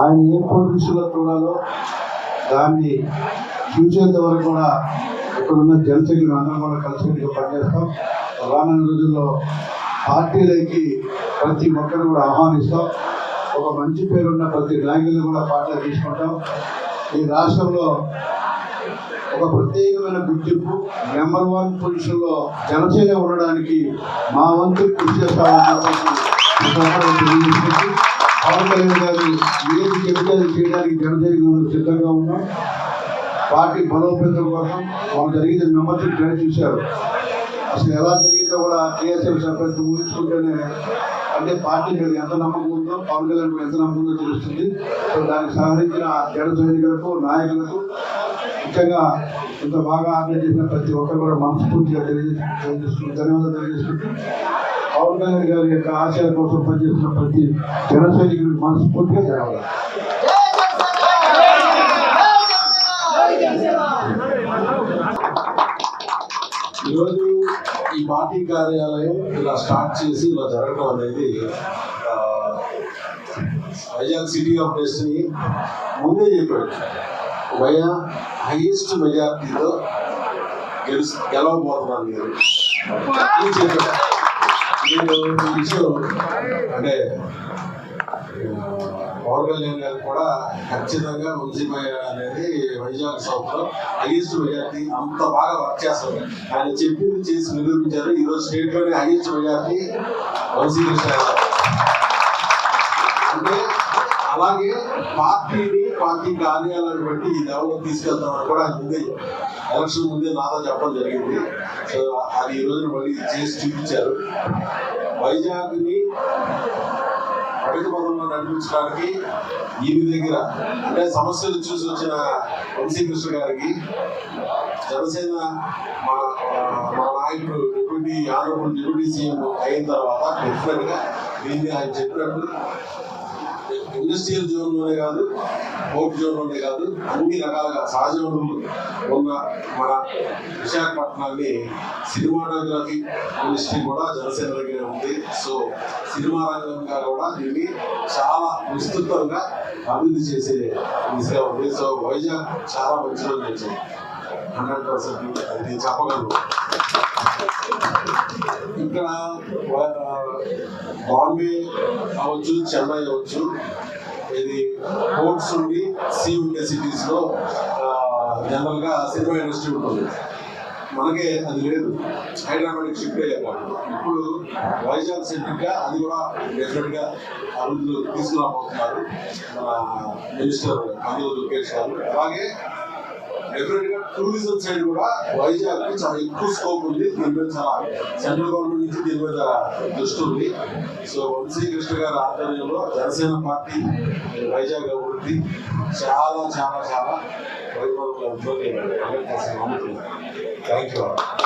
ఆయన ఏ పొజిషన్లో చూడాలో దాన్ని చూసేంత వరకు కూడా ఇక్కడున్న జనసైనికులు అందరం కూడా కలిసి పనిచేస్తాం. రానున్న రోజుల్లో పార్టీలకి ప్రతి ఒక్కరు కూడా ఆహ్వానిస్తాం. ఒక మంచి పేరున్న ప్రతి నాయకులను కూడా పార్టీలో తీసుకుంటాం. ఈ రాష్ట్రంలో ఒక ప్రత్యేకమైన గుర్తింపు నెంబర్ వన్ పొజిషన్లో జనసేన ఉండడానికి మా వంతు కృషి చేస్తామని పవన్ కళ్యాణ్ గారు ఏది చెబితే అది చేయడానికి జనసేన సిద్ధంగా ఉన్నాం. పార్టీ బలోపేతం కోసం వాళ్ళు జరిగింది మెంబర్షిప్ ట్రై చూశారు. అసలు ఎలా జరిగిందో కూడా టీఎస్ఎల్ సభ్యులు ఊహించుకుంటేనే అంటే పార్టీ మీద ఎంత నమ్మకం ఉందో పవన్ కళ్యాణ్ ఎంత నమ్మకం ఉందో తెలుస్తుంది. దానికి సహకరించిన జన సైనికులకు నాయకులకు ముఖ్యంగా ఇంత బాగా ఆర్గనైజ్ చేసిన ప్రతి ఒక్కరు కూడా మనస్ఫూర్తిగా తెలియజేసుకుంటూ ధన్యవాదాలు తెలియజేసుకుంటూ పవన్ కళ్యాణ్ గారి యొక్క ఆశయాల కోసం పనిచేస్తున్న ప్రతి జన సైనికులకు మనస్ఫూర్తిగా ధన్యవాదాలు. ఈరోజు ఈ పార్టీ కార్యాలయం ఇలా స్టార్ట్ చేసి ఇలా జరగడం అనేది వైజాగ్ సిటీ ఆఫ్ డెస్టినీ ముందే చెప్పాడు. వయ హైయెస్ట్ మెజార్టీతో గెలుసు గెలవబోతున్నాను మీరు అని చెప్పాడు నేను ఈ విషయం అంటే ఆ, పవన్ కళ్యాణ్ గారు కూడా ఖచ్చితంగా మున్సిపల్ అనేది వైజాగ్ సౌత్లో హైయెస్ట్ మెజార్టీ అంత బాగా వర్క్ చేస్తారు ఆయన చెప్పింది చేసి నిరూపించారు ఈ రోజు స్టేట్లోనే హైయెస్ట్ మెజార్టీ వంశీకృష్ణ గారు. అంటే అలాగే పార్టీని పార్టీ కార్యాలయాన్ని బట్టి ఈ లెవెల్లో తీసుకెళ్తామని కూడా ఆయన ముందే ఎలక్షన్ ముందే నాతో చెప్పడం జరిగింది. సో అది ఈ రోజున మళ్ళీ చేసి చూపించారు. వైజాగ్ని ప్రగతి పదంలో నడిపించడానికి ఈయన దగ్గర అంటే సమస్యలు చూసి వచ్చిన వంశీకృష్ణ గారికి జనసేన మా మా నాయకుడు డిప్యూటీ ఆనరబుల్ డిప్యూటీ సీఎం అయిన తర్వాత డెఫినెట్గా దీన్ని ఆయన చెప్పినట్టు ఇండస్ట్రియల్ జోన్లోనే కాదు పోర్ట్ జోన్లోనే కాదు అన్ని రకాలుగా సహజ వనరులు ఉన్న మన విశాఖపట్నాన్ని సినిమాటోగ్రఫీ ఇండస్ట్రీ కూడా జనసేన దగ్గర ఉంది. సో సినిమా రంగంగా కూడా దీన్ని చాలా విస్తృతంగా అభివృద్ధి చేసే దిశగా ఉంది. సో వైజాగ్ చాలా మంచి రోజు హండ్రెడ్ పర్సెంట్ అది నేను చెప్పగలను. ఇక్కడ బాంబే అవ్వచ్చు చెన్నై అవ్వచ్చు ఇది పోర్ట్స్ ఉండి సీ ఉండే సిటీస్లో జనరల్గా సినిమా ఇండస్ట్రీ ఉంటుంది. మనకే అది లేదు. హైదరాబాద్ షిఫ్ట్ అయ్యారు ఇప్పుడు వైజాగ్ సెంట్రిక్గా అది కూడా డెఫినెట్గా తీసుకురాబోతున్నారు. మన మినిస్టర్ కందుల దుర్గేష్ గారు. అలాగే డెఫినెట్గా టూరిజం సైడ్ కూడా వైజాగ్కి చాలా ఎక్కువ స్కోప్ ఉంది. దీని చాలా సెంట్రల్ గవర్నమెంట్ నుంచి దీని మీద దృష్టి ఉంది. సో వంశీ కృష్ణ గారి ఆధ్వర్యంలో జనసేన పార్టీ వైజాగ్ అభివృద్ధి చాలా చాలా చాలా వైభవంగా ఉంటుందని థ్యాంక్ యూ